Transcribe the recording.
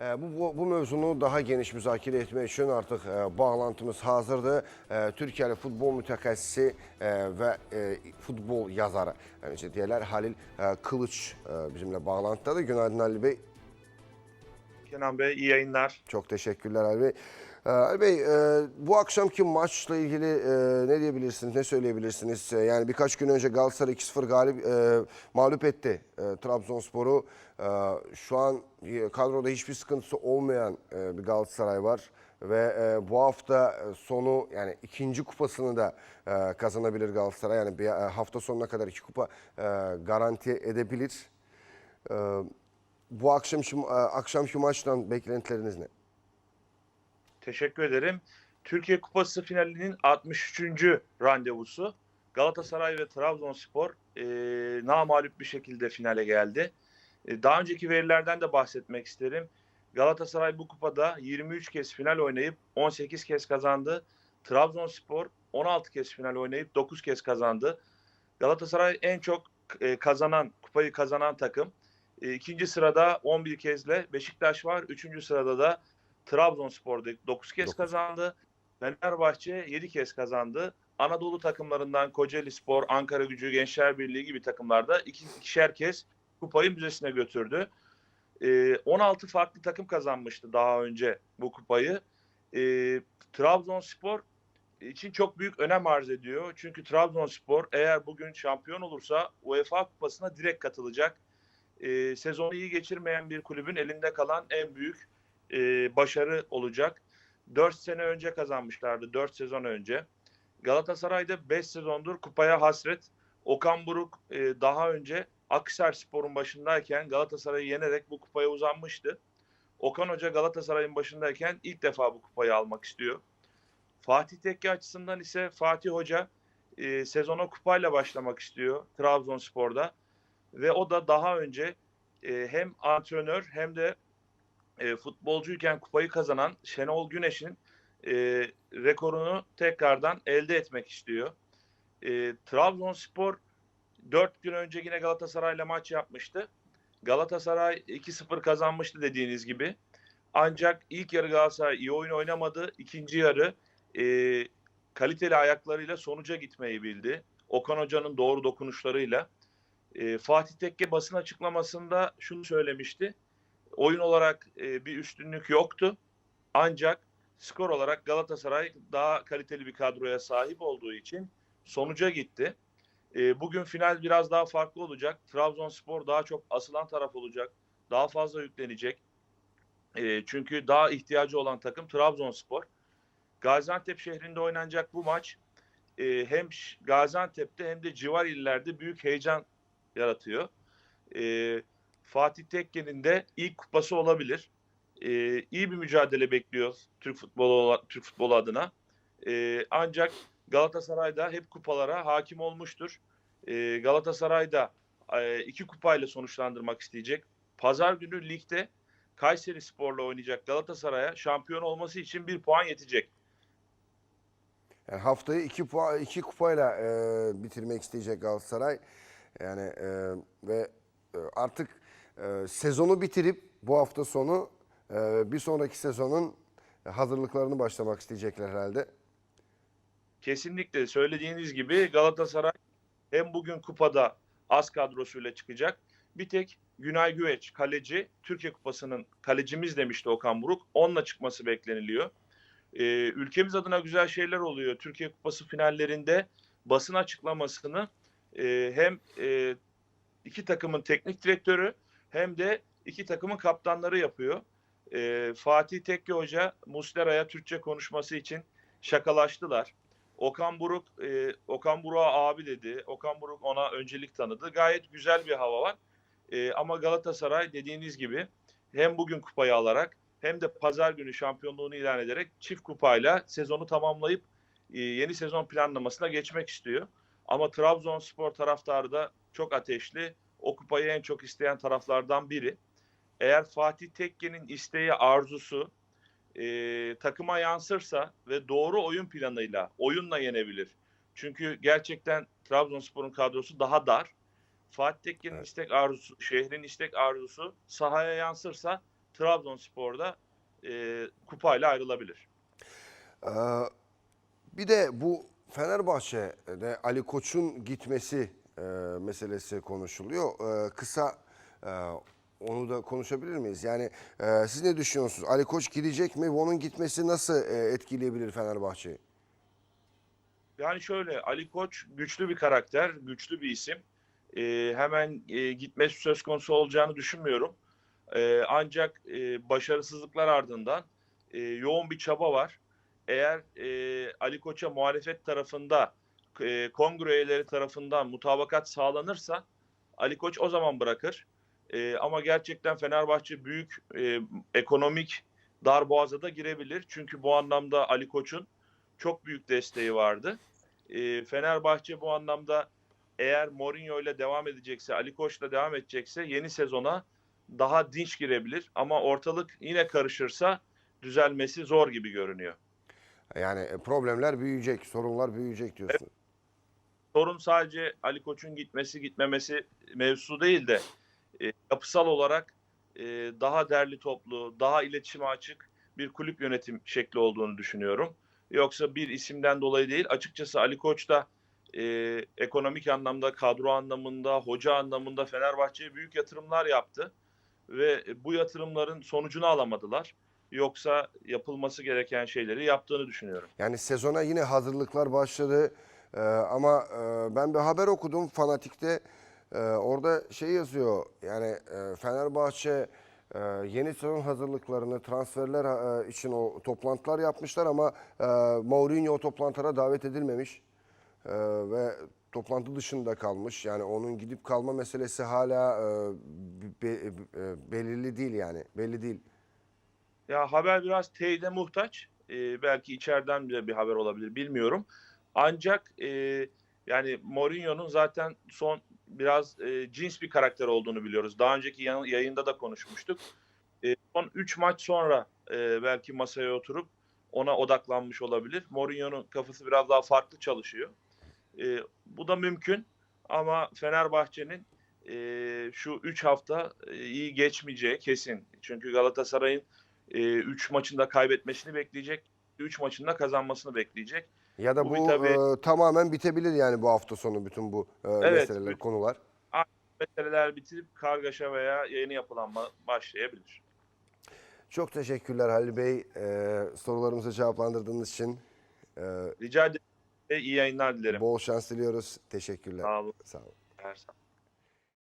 E, bu, bu, bu mövzunu daha geniş müzakirə etmək üçün artıq e, bağlantımız hazırdır. E, Türkiyəli futbol mütəxəssisi e, və e, futbol yazarı, necə deyirlər, Halil e, Kılıç e, bizimlə bağlantıdadır. Günaydın Ali Bey. Kenan Bey iyi yayınlar. Çok teşekkürler Ali Bey. Ee, Ali Bey, e, bu akşamki maçla ilgili e, ne diyebilirsiniz, ne söyleyebilirsiniz? E, Yani birkaç gün önce Galatasaray 2-0 galip, mağlup etti Trabzonspor'u. Şu an kadroda hiçbir sıkıntısı olmayan bir Galatasaray var. Ve bu hafta sonu yani ikinci kupasını da kazanabilir Galatasaray. Yani bir, hafta sonuna kadar iki kupa garanti edebilir. Bu akşamki, akşamki maçtan beklentileriniz ne? Teşekkür ederim. Türkiye Kupası finalinin 63. randevusu. Galatasaray ve Trabzonspor e, namalüp bir şekilde finale geldi. E, daha önceki verilerden de bahsetmek isterim. Galatasaray bu kupada 23 kez final oynayıp 18 kez kazandı. Trabzonspor 16 kez final oynayıp 9 kez kazandı. Galatasaray en çok e, kazanan, kupayı kazanan takım. E, ikinci sırada 11 kezle Beşiktaş var. Üçüncü sırada da Trabzonspor 9 kez Dokuz. kazandı. Fenerbahçe 7 kez kazandı. Anadolu takımlarından Kocaeli Spor, Ankara Gücü, Gençler Birliği gibi takımlarda iki, ikişer kez kupayı müzesine götürdü. Ee, 16 farklı takım kazanmıştı daha önce bu kupayı. Ee, Trabzonspor için çok büyük önem arz ediyor. Çünkü Trabzonspor eğer bugün şampiyon olursa UEFA Kupası'na direkt katılacak. Ee, sezonu iyi geçirmeyen bir kulübün elinde kalan en büyük e, başarı olacak. 4 sene önce kazanmışlardı. 4 sezon önce. Galatasaray'da 5 sezondur kupaya hasret. Okan Buruk e, daha önce Akhisar Spor'un başındayken Galatasaray'ı yenerek bu kupaya uzanmıştı. Okan Hoca Galatasaray'ın başındayken ilk defa bu kupayı almak istiyor. Fatih Tekke açısından ise Fatih Hoca e, sezona kupayla başlamak istiyor Trabzonspor'da. Ve o da daha önce e, hem antrenör hem de e, futbolcuyken kupayı kazanan Şenol Güneş'in e, rekorunu tekrardan elde etmek istiyor. E, Trabzonspor 4 gün önce yine Galatasaray'la maç yapmıştı. Galatasaray 2-0 kazanmıştı dediğiniz gibi. Ancak ilk yarı Galatasaray iyi oyun oynamadı. İkinci yarı e, kaliteli ayaklarıyla sonuca gitmeyi bildi. Okan Hoca'nın doğru dokunuşlarıyla. E, Fatih Tekke basın açıklamasında şunu söylemişti oyun olarak e, bir üstünlük yoktu. Ancak skor olarak Galatasaray daha kaliteli bir kadroya sahip olduğu için sonuca gitti. E, bugün final biraz daha farklı olacak. Trabzonspor daha çok asılan taraf olacak. Daha fazla yüklenecek. E, çünkü daha ihtiyacı olan takım Trabzonspor. Gaziantep şehrinde oynanacak bu maç e, hem Gaziantep'te hem de civar illerde büyük heyecan yaratıyor. E, Fatih Tekke'nin de ilk kupası olabilir. Ee, iyi bir mücadele bekliyor Türk futbolu Türk futbolu adına. Ee, ancak Galatasaray'da hep kupalara hakim olmuştur. Ee, Galatasaray'da e, iki kupayla sonuçlandırmak isteyecek. Pazar günü ligde Kayseri Spor'la oynayacak Galatasaray'a şampiyon olması için bir puan yetecek. Yani haftayı iki, puan, iki kupayla e, bitirmek isteyecek Galatasaray. Yani e, ve e, artık e, sezonu bitirip bu hafta sonu e, bir sonraki sezonun hazırlıklarını başlamak isteyecekler herhalde. Kesinlikle söylediğiniz gibi Galatasaray hem bugün kupada az kadrosuyla çıkacak. Bir tek Günay Güveç kaleci Türkiye Kupası'nın kalecimiz demişti Okan Buruk. Onunla çıkması bekleniliyor. Ee, ülkemiz adına güzel şeyler oluyor. Türkiye Kupası finallerinde basın açıklamasını e, hem e, iki takımın teknik direktörü hem de iki takımın kaptanları yapıyor. E, Fatih Tekke Hoca Muslera'ya Türkçe konuşması için şakalaştılar. Okan Buruk e, Okan Buruk'a abi dedi. Okan Buruk ona öncelik tanıdı. Gayet güzel bir hava var. E, ama Galatasaray dediğiniz gibi hem bugün kupayı alarak hem de pazar günü şampiyonluğunu ilan ederek çift kupayla sezonu tamamlayıp e, yeni sezon planlamasına geçmek istiyor. Ama Trabzonspor taraftarı da çok ateşli. O kupayı en çok isteyen taraflardan biri. Eğer Fatih Tekke'nin isteği, arzusu e, takıma yansırsa ve doğru oyun planıyla, oyunla yenebilir. Çünkü gerçekten Trabzonspor'un kadrosu daha dar. Fatih Tekke'nin Evet. istek arzusu, şehrin istek arzusu sahaya yansırsa Trabzonspor'da e, kupayla ayrılabilir. Ee, bir de bu Fenerbahçe'de Ali Koç'un gitmesi e, meselesi konuşuluyor. Ee, kısa e, onu da konuşabilir miyiz? Yani e, siz ne düşünüyorsunuz? Ali Koç gidecek mi? Onun gitmesi nasıl e, etkileyebilir Fenerbahçe'yi? Yani şöyle Ali Koç güçlü bir karakter, güçlü bir isim. Ee, hemen e, gitmesi söz konusu olacağını düşünmüyorum. Ee, ancak e, başarısızlıklar ardından e, yoğun bir çaba var. Eğer e, Ali Koç'a muhalefet tarafında, e, kongre üyeleri tarafından mutabakat sağlanırsa Ali Koç o zaman bırakır. E, ama gerçekten Fenerbahçe büyük e, ekonomik darboğaza da girebilir. Çünkü bu anlamda Ali Koç'un çok büyük desteği vardı. E, Fenerbahçe bu anlamda eğer Mourinho ile devam edecekse, Ali Koç'la devam edecekse yeni sezona daha dinç girebilir. Ama ortalık yine karışırsa düzelmesi zor gibi görünüyor. Yani problemler büyüyecek, sorunlar büyüyecek diyorsun. Sorun sadece Ali Koç'un gitmesi gitmemesi mevzusu değil de e, yapısal olarak e, daha derli toplu, daha iletişime açık bir kulüp yönetim şekli olduğunu düşünüyorum. Yoksa bir isimden dolayı değil. Açıkçası Ali Koç da e, ekonomik anlamda, kadro anlamında, hoca anlamında Fenerbahçe'ye büyük yatırımlar yaptı. Ve bu yatırımların sonucunu alamadılar. Yoksa yapılması gereken şeyleri yaptığını düşünüyorum. Yani sezona yine hazırlıklar başladı. Ee, ama e, ben bir haber okudum Fanatik'te. Ee, orada şey yazıyor. Yani e, Fenerbahçe e, yeni sezon hazırlıklarını transferler e, için o toplantılar yapmışlar ama e, Mourinho o toplantılara davet edilmemiş. E, ve toplantı dışında kalmış. Yani onun gidip kalma meselesi hala e, be- e, belirli değil yani. Belli değil. Ya haber biraz teyide muhtaç. Ee, belki içeriden bile bir haber olabilir bilmiyorum. Ancak e, yani Mourinho'nun zaten son biraz e, cins bir karakter olduğunu biliyoruz. Daha önceki yayında da konuşmuştuk. E, son 3 maç sonra e, belki masaya oturup ona odaklanmış olabilir. Mourinho'nun kafası biraz daha farklı çalışıyor. E, bu da mümkün ama Fenerbahçe'nin e, şu 3 hafta e, iyi geçmeyeceği kesin. Çünkü Galatasaray'ın 3 maçında kaybetmesini bekleyecek. 3 maçında kazanmasını bekleyecek. Ya da Bu bu, tabii- e, tamamen bitebilir yani bu hafta sonu bütün bu e, meseleler, bütün- konular. Meseleler bitirip kargaşa veya yeni yapılanma başlayabilir. Çok teşekkürler Halil Bey. E, sorularımızı cevaplandırdığınız için e, Rica ederim. iyi yayınlar dilerim. bol şans diliyoruz. Teşekkürler. Sağ olun. Sağ olun. Her zaman.